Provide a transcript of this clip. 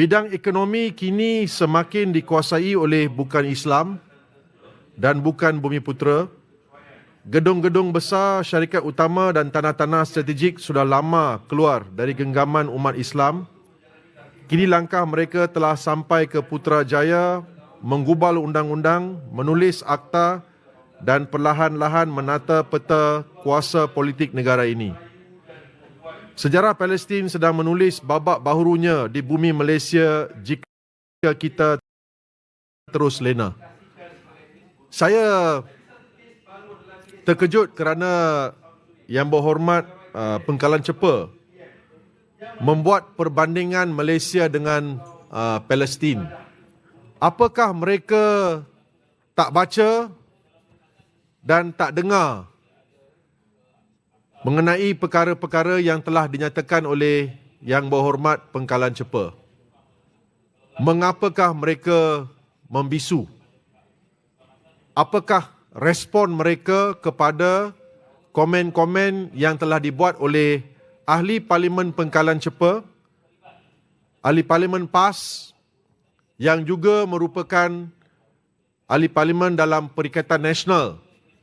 Bidang ekonomi kini semakin dikuasai oleh bukan Islam dan bukan Bumi Putera. Gedung-gedung besar syarikat utama dan tanah-tanah strategik sudah lama keluar dari genggaman umat Islam. Kini langkah mereka telah sampai ke Putrajaya menggubal undang-undang, menulis akta dan perlahan-lahan menata peta kuasa politik negara ini. Sejarah Palestin sedang menulis babak baharunya di bumi Malaysia jika kita terus lena. Saya terkejut kerana yang berhormat uh, Pengkalan Cepa membuat perbandingan Malaysia dengan uh, Palestin. Apakah mereka tak baca dan tak dengar mengenai perkara-perkara yang telah dinyatakan oleh yang berhormat Pengkalan Cepa. Mengapakah mereka membisu? Apakah respon mereka kepada komen-komen yang telah dibuat oleh ahli Parlimen Pengkalan Cepa, ahli Parlimen PAS yang juga merupakan ahli Parlimen dalam Perikatan Nasional